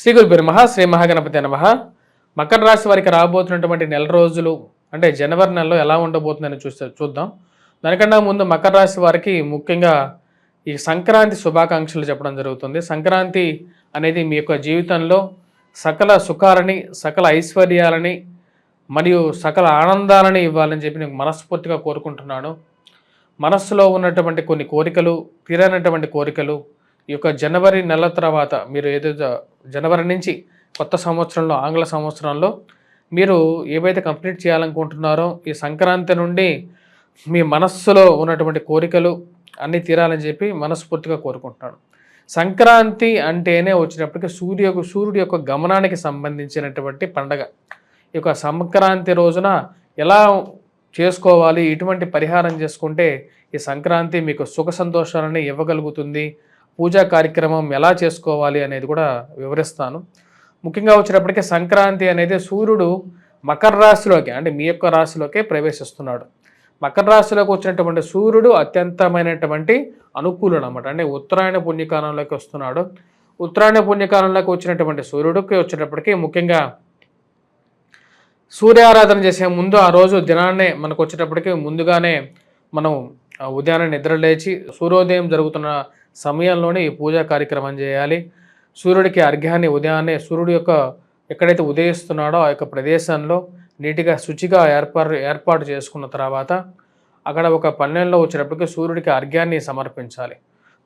శ్రీ గురు బ్రహ్మ శ్రీ మహాగణపతి నమ. మకర రాశి వారికి రాబోతున్నటువంటి నెల రోజులు అంటే జనవరి నెలలో ఎలా ఉండబోతుందని చూస్తే చూద్దాం. దానికన్నా ముందు మకర రాశి వారికి ముఖ్యంగా ఈ సంక్రాంతి శుభాకాంక్షలు చెప్పడం జరుగుతుంది. సంక్రాంతి అనేది మీ యొక్క జీవితంలో సకల సుఖాలని సకల ఐశ్వర్యాలని మరియు సకల ఆనందాలని ఇవ్వాలని చెప్పి నేను మనస్ఫూర్తిగా కోరుకుంటున్నాను. మనస్సులో ఉన్నటువంటి కొన్ని కోరికలు తీరనటువంటి కోరికలు ఈ యొక్క జనవరి నెల తర్వాత మీరు ఏదైతే జనవరి నుంచి కొత్త సంవత్సరంలో ఆంగ్ల సంవత్సరంలో మీరు ఏవైతే కంప్లీట్ చేయాలనుకుంటున్నారో ఈ సంక్రాంతి నుండి మీ మనస్సులో ఉన్నటువంటి కోరికలు అన్నీ తీరాలని చెప్పి మనస్ఫూర్తిగా కోరుకుంటున్నాను. సంక్రాంతి అంటేనే వచ్చినప్పటికీ సూర్య సూర్యుడి యొక్క గమనానికి సంబంధించినటువంటి పండగ. ఈ యొక్క సంక్రాంతి రోజున ఎలా చేసుకోవాలి ఇటువంటి పరిహారం చేసుకుంటే ఈ సంక్రాంతి మీకు సుఖ సంతోషాలని ఇవ్వగలుగుతుంది పూజా కార్యక్రమం ఎలా చేసుకోవాలి అనేది కూడా వివరిస్తాను. ముఖ్యంగా వచ్చినప్పటికీ సంక్రాంతి అనేది సూర్యుడు మకర రాశిలోకి అంటే మీ యొక్క రాశిలోకే ప్రవేశిస్తున్నాడు. మకర రాశిలోకి వచ్చినటువంటి సూర్యుడు అత్యంతమైనటువంటి అనుకూలుడు అనమాట అంటే ఉత్తరాయణ పుణ్యకాలంలోకి వస్తున్నాడు. ఉత్తరాయణ పుణ్యకాలంలోకి వచ్చినటువంటి సూర్యుడికి వచ్చేటప్పటికి ముఖ్యంగా సూర్యారాధన చేసే ముందు ఆ రోజు దినాన్నే మనకు వచ్చేటప్పటికి ముందుగానే మనం ఉదయాన్నే నిద్ర లేచి సూర్యోదయం జరుగుతున్న సమయంలోనే ఈ పూజా కార్యక్రమం చేయాలి. సూర్యుడికి అర్ఘ్యాన్ని ఉదయాన్నే సూర్యుడు యొక్క ఎక్కడైతే ఉదయిస్తున్నాడో ఆ యొక్క ప్రదేశంలో నీటిగా శుచిగా ఏర్పాటు ఏర్పాటు చేసుకున్న తర్వాత అక్కడ ఒక పన్నెండులో వచ్చినప్పటికీ సూర్యుడికి అర్ఘ్యాన్ని సమర్పించాలి.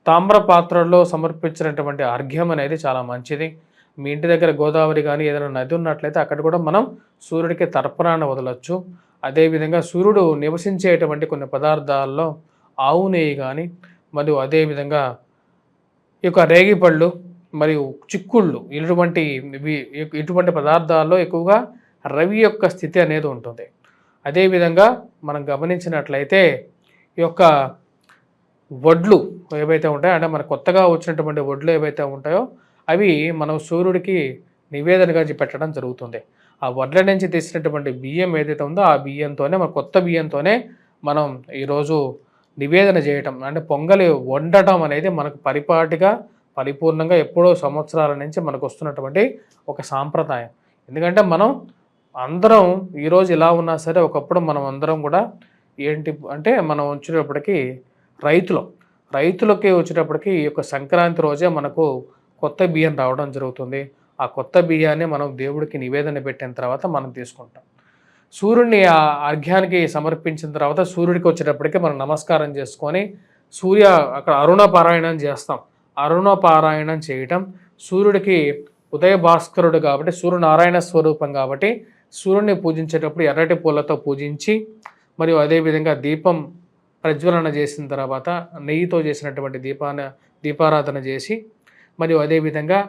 తామ్ర పాత్రల్లో సమర్పించినటువంటి అర్ఘ్యం అనేది చాలా మంచిది. మీ ఇంటి దగ్గర గోదావరి కానీ ఏదైనా నది ఉన్నట్లయితే అక్కడ కూడా మనం సూర్యుడికి తర్పణాన్ని వదలొచ్చు. అదేవిధంగా సూర్యుడు నివసించేటువంటి కొన్ని పదార్థాల్లో ఆవు నెయ్యి కానీ మరియు అదేవిధంగా ఈ యొక్క రేగిపళ్ళు మరియు చిక్కుళ్ళు ఇటువంటి ఇటువంటి పదార్థాల్లో ఎక్కువగా రవి యొక్క స్థితి అనేది ఉంటుంది. అదేవిధంగా మనం గమనించినట్లయితే ఈ యొక్క వడ్లు ఏవైతే ఉంటాయో అంటే మన కొత్తగా వచ్చినటువంటి వడ్లు ఏవైతే ఉంటాయో అవి మనం సూర్యుడికి నివేదనగా పెట్టడం జరుగుతుంది. ఆ వడ్ల నుంచి తీసినటువంటి బియ్యం ఏదైతే ఉందో ఆ బియ్యంతోనే మన కొత్త బియ్యంతోనే మనం ఈరోజు నివేదన చేయటం అంటే పొంగలి వండటం అనేది మనకు పరిపాటిగా పరిపూర్ణంగా ఎప్పుడో సంవత్సరాల నుంచి మనకు వస్తున్నటువంటి ఒక సాంప్రదాయం. ఎందుకంటే మనం అందరం ఈరోజు ఇలా ఉన్నా సరే ఒకప్పుడు మనం అందరం కూడా ఏంటి అంటే మనం వచ్చేటప్పటికి రైతులు. రైతులకి వచ్చేటప్పటికి ఈ యొక్క సంక్రాంతి రోజే మనకు కొత్త బియ్యం రావడం జరుగుతుంది. ఆ కొత్త బియ్యాన్ని మనం దేవుడికి నివేదన పెట్టిన తర్వాత మనం తీసుకుంటాం. సూర్యుడిని ఆ అర్ఘ్యానికి సమర్పించిన తర్వాత సూర్యుడికి వచ్చేటప్పటికి మనం నమస్కారం చేసుకొని సూర్య అక్కడ అరుణ పారాయణం చేస్తాం. అరుణ పారాయణం చేయటం సూర్యుడికి ఉదయ భాస్కరుడు కాబట్టి సూర్యనారాయణ స్వరూపం కాబట్టి సూర్యుడిని పూజించేటప్పుడు ఎర్రటి పూలతో పూజించి మరియు అదేవిధంగా దీపం ప్రజ్వలన చేసిన తర్వాత నెయ్యితో చేసినటువంటి దీపాన దీపారాధన చేసి మరియు అదేవిధంగా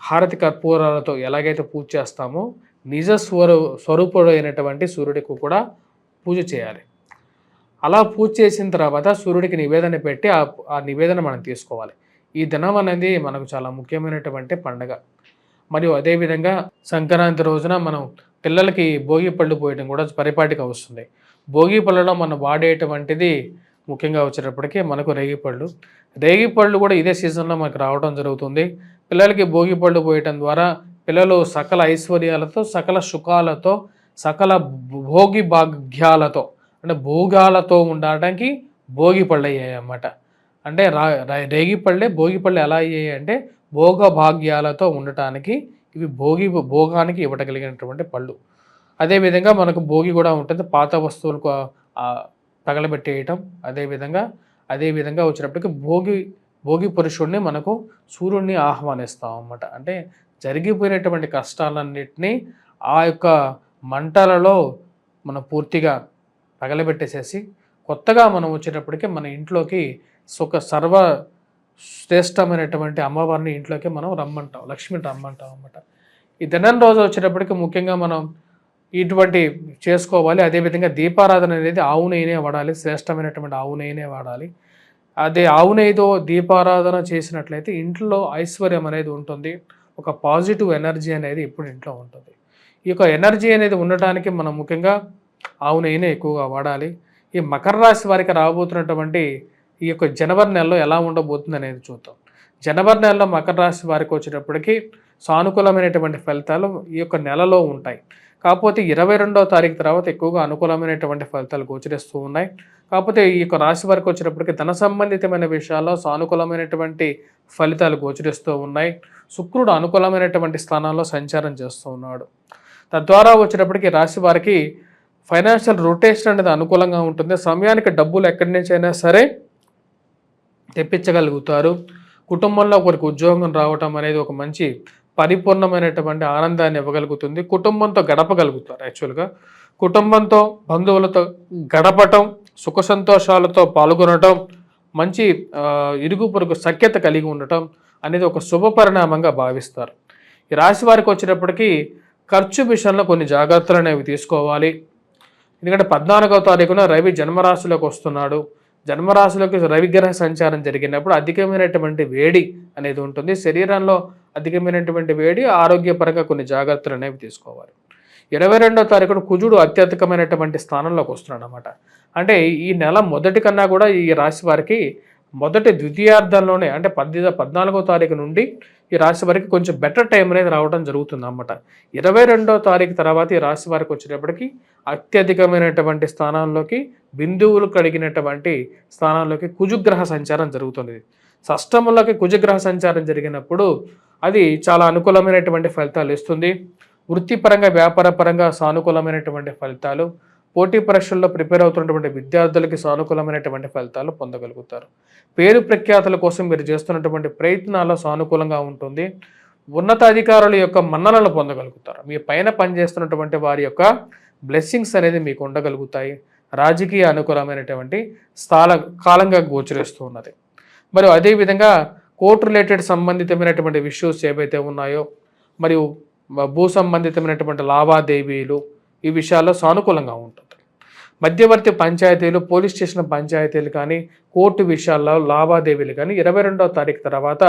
హారతి కర్పూరాలతో ఎలాగైతే పూజ చేస్తామో నిజ స్వరూ స్వరూపుడు అయినటువంటి సూర్యుడికి కూడా పూజ చేయాలి. అలా పూజ చేసిన తర్వాత సూర్యుడికి నివేదన పెట్టి ఆ ఆ నివేదన మనం తీసుకోవాలి. ఈ దినం అనేది మనకు చాలా ముఖ్యమైనటువంటి పండగ. మరియు అదేవిధంగా సంక్రాంతి రోజున మనం పిల్లలకి భోగి పళ్ళు పోయడం కూడా పరిపాటిగా వస్తుంది. భోగి పళ్ళలో మనం వాడేటువంటిది ముఖ్యంగా వచ్చేటప్పటికీ మనకు రేగిపళ్ళు రేగిపళ్ళు కూడా ఇదే సీజన్లో మనకు రావడం జరుగుతుంది. పిల్లలకి భోగి పళ్ళు పోయటం ద్వారా పిల్లలు సకల ఐశ్వర్యాలతో సకల సుఖాలతో సకల భోగి భాగ్యాలతో అంటే భోగాలతో ఉండడానికి భోగి పళ్ళు అయ్యాయి అన్నమాట అంటే రా రేగిపళ్ళే భోగిపళ్ళు ఎలా అయ్యాయి అంటే భోగ భాగ్యాలతో ఉండటానికి ఇవి భోగి భోగానికి ఇవ్వటగలిగినటువంటి పళ్ళు. అదేవిధంగా మనకు భోగి కూడా ఉంటుంది. పాత వస్తువులకు తగలబెట్టేయటం అదేవిధంగా అదేవిధంగా వచ్చినప్పటికీ భోగి భోగి పురుషుడిని మనకు సూర్యుడిని ఆహ్వానిస్తాం అన్నమాట. అంటే జరిగిపోయినటువంటి కష్టాలన్నింటినీ ఆ యొక్క మంటలలో మనం పూర్తిగా పగలబెట్టేసేసి కొత్తగా మనం వచ్చేటప్పటికి మన ఇంట్లోకి సుఖ సర్వ శ్రేష్టమైనటువంటి అమ్మవారిని ఇంట్లోకి మనం రమ్మంటాం లక్ష్మిని రమ్మంటాం అన్నమాట. ఈ దినం రోజు వచ్చేటప్పటికి ముఖ్యంగా మనం ఇటువంటి చేసుకోవాలి. అదేవిధంగా దీపారాధన అనేది ఆవు నెయ్యినే వాడాలి శ్రేష్టమైనటువంటి ఆవు నెయ్యినే వాడాలి. అదే ఆవు నెయ్యితో దీపారాధన చేసినట్లయితే ఇంట్లో ఐశ్వర్యం అనేది ఉంటుంది. ఒక పాజిటివ్ ఎనర్జీ అనేది ఇప్పుడు ఇంట్లో ఉంటుంది. ఈ యొక్క ఎనర్జీ అనేది ఉండటానికి మనం ముఖ్యంగా ఆవు నెయ్యిని ఎక్కువగా వాడాలి. ఈ మకర రాశి వారికి రాబోతున్నటువంటి ఈ యొక్క జనవరి నెలలో ఎలా ఉండబోతుంది అనేది చూద్దాం. జనవరి నెలలో మకర రాశి వారికి వచ్చేటప్పటికి సానుకూలమైనటువంటి ఫలితాలు ఈ యొక్క నెలలో ఉంటాయి. కాకపోతే ఇరవై రెండవ తారీఖు తర్వాత ఎక్కువగా అనుకూలమైనటువంటి ఫలితాలు గోచరిస్తూ ఉన్నాయి. కాకపోతే ఈ యొక్క రాశి వారికి వచ్చినప్పటికీ ధన సంబంధితమైన విషయాల్లో సానుకూలమైనటువంటి ఫలితాలు గోచరిస్తూ ఉన్నాయి. శుక్రుడు అనుకూలమైనటువంటి స్థానాల్లో సంచారం చేస్తూ ఉన్నాడు. తద్వారా వచ్చినప్పటికీ రాశి వారికి ఫైనాన్షియల్ రొటేషన్ అనేది అనుకూలంగా ఉంటుంది. సమయానికి డబ్బులు ఎక్కడి నుంచి అయినా సరే తెప్పించగలుగుతారు. కుటుంబంలో ఒకరికి ఉద్యోగం రావటం అనేది ఒక మంచి పరిపూర్ణమైనటువంటి ఆనందాన్ని ఇవ్వగలుగుతుంది. కుటుంబంతో గడపగలుగుతారు యాక్చువల్గా. కుటుంబంతో బంధువులతో గడపటం సుఖ సంతోషాలతో పాల్గొనటం మంచి ఇరుగు పొరుగు సఖ్యత కలిగి ఉండటం అనేది ఒక శుభ పరిణామంగా భావిస్తారు. ఈ రాశి వారికి వచ్చినప్పటికీ ఖర్చు విషయంలో కొన్ని జాగ్రత్తలు అనేవి తీసుకోవాలి. ఎందుకంటే పద్నాలుగవ తారీఖున రవి జన్మరాశిలోకి వస్తున్నాడు. జన్మరాశిలోకి రవిగ్రహ సంచారం జరిగినప్పుడు అధికమైనటువంటి వేడి అనేది ఉంటుంది. శరీరంలో అధికమైనటువంటి వేడి ఆరోగ్యపరంగా కొన్ని జాగ్రత్తలు అనేవి తీసుకోవాలి. ఇరవై రెండో తారీఖున కుజుడు అత్యధికమైనటువంటి స్థానంలోకి వస్తున్నాడు అనమాట అంటే ఈ నెల మొదటి కన్నా కూడా ఈ రాశి వారికి మొదటి ద్వితీయార్థంలోనే అంటే పద్దె పద్నాలుగో తారీఖు నుండి ఈ రాశి వారికి కొంచెం బెటర్ టైం అనేది రావడం జరుగుతుంది అన్నమాట ఇరవై రెండో తారీఖు తర్వాత ఈ రాశి వారికి వచ్చేటప్పటికి అత్యధికమైనటువంటి స్థానాల్లోకి బిందువులు కడిగినటువంటి స్థానాల్లోకి కుజుగ్రహ సంచారం జరుగుతుంది. షష్టములకి కుజగ్రహ సంచారం జరిగినప్పుడు అది చాలా అనుకూలమైనటువంటి ఫలితాలు ఇస్తుంది. వృత్తిపరంగా వ్యాపారపరంగా సానుకూలమైనటువంటి ఫలితాలు పోటీ పరీక్షల్లో ప్రిపేర్ అవుతున్నటువంటి విద్యార్థులకి సానుకూలమైనటువంటి ఫలితాలు పొందగలుగుతారు. పేరు ప్రఖ్యాతుల కోసం మీరు చేస్తున్నటువంటి ప్రయత్నాల సానుకూలంగా ఉంటుంది. ఉన్నతాధికారుల యొక్క మన్ననలు పొందగలుగుతారు. మీ పైన పనిచేస్తున్నటువంటి వారి యొక్క బ్లెస్సింగ్స్ అనేది మీకు ఉండగలుగుతాయి. రాజకీయ అనుకూలమైనటువంటి స్థాల కాలంగా గోచరిస్తూ ఉన్నది. మరి అదేవిధంగా కోర్టు రిలేటెడ్ సంబంధితమైనటువంటి ఇష్యూస్ ఏవైతే ఉన్నాయో మరియు భూ సంబంధితమైనటువంటి లావాదేవీలు ఈ విషయాల్లో సానుకూలంగా ఉంటుంది. మధ్యవర్తి పంచాయతీలు పోలీస్ స్టేషన్ పంచాయతీలు కానీ కోర్టు విషయాల్లో లావాదేవీలు కానీ ఇరవై రెండవ తారీఖు తర్వాత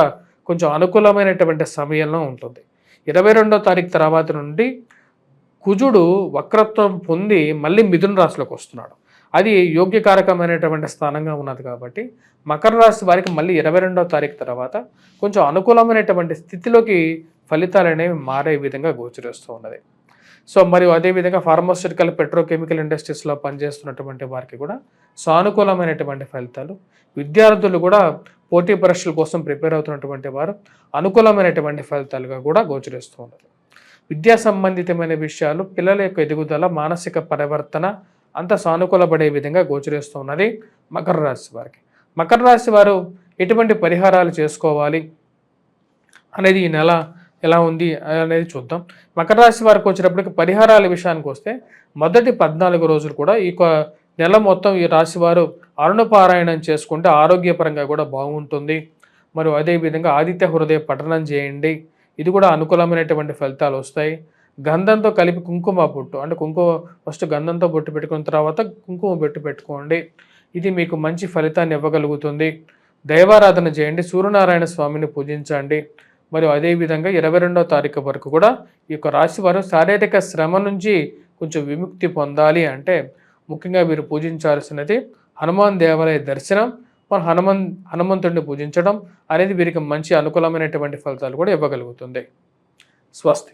కొంచెం అనుకూలమైనటువంటి సమయంలో ఉంటుంది. ఇరవై రెండో తారీఖు తర్వాత నుండి కుజుడు వక్రత్వం పొంది మళ్ళీ మిథున రాశిలోకి వస్తున్నాడు. అది యోగ్యకారకమైనటువంటి స్థానంగా ఉన్నది కాబట్టి మకర రాశి వారికి మళ్ళీ ఇరవై రెండవ తారీఖు తర్వాత కొంచెం అనుకూలమైనటువంటి స్థితిలోకి ఫలితాలు అనేవి మారే విధంగా గోచరిస్తూ ఉన్నది. సో మరియు అదేవిధంగా ఫార్మాస్యూటికల్ పెట్రోకెమికల్ ఇండస్ట్రీస్లో పనిచేస్తున్నటువంటి వారికి కూడా సానుకూలమైనటువంటి ఫలితాలు. విద్యార్థులు కూడా పోటీ పరీక్షల కోసం ప్రిపేర్ అవుతున్నటువంటి వారు అనుకూలమైనటువంటి ఫలితాలుగా కూడా గోచరిస్తూ ఉన్నారు. విద్యా సంబంధితమైన విషయాలు పిల్లల యొక్క ఎదుగుదల మానసిక పరివర్తన అంత సానుకూలపడే విధంగా గోచరిస్తూ ఉన్నది మకర రాశి వారికి. మకర రాశి వారు ఎటువంటి పరిహారాలు చేసుకోవాలి అనేది ఈ నెల ఎలా ఉంది అనేది చూద్దాం. మకర రాశి వారికి వచ్చేటప్పటికి పరిహారాల విషయానికి వస్తే మొదటి పద్నాలుగు రోజులు కూడా ఈ నెల మొత్తం ఈ రాశి వారు అరుణపారాయణం చేసుకుంటే ఆరోగ్యపరంగా కూడా బాగుంటుంది. మరియు అదేవిధంగా ఆదిత్య హృదయ పఠనం చేయండి. ఇది కూడా అనుకూలమైనటువంటి ఫలితాలు వస్తాయి. గంధంతో కలిపి కుంకుమ బొట్టు అంటే కుంకుమ ఫస్ట్ గంధంతో బొట్టు పెట్టుకున్న తర్వాత కుంకుమ బొట్టు పెట్టుకోండి. ఇది మీకు మంచి ఫలితాన్ని ఇవ్వగలుగుతుంది. దైవారాధన చేయండి. సూర్యనారాయణ స్వామిని పూజించండి. మరియు అదేవిధంగా ఇరవై రెండవ తారీఖు వరకు కూడా ఈ యొక్క రాశి వారు శారీరక శ్రమ నుంచి కొంచెం విముక్తి పొందాలి అంటే ముఖ్యంగా వీరు పూజించాల్సినది హనుమాన్ దేవాలయ దర్శనం మన హనుమన్ హనుమంతుడిని పూజించడం అనేది వీరికి మంచి అనుకూలమైనటువంటి ఫలితాలు కూడా ఇవ్వగలుగుతుంది. స్వస్తి.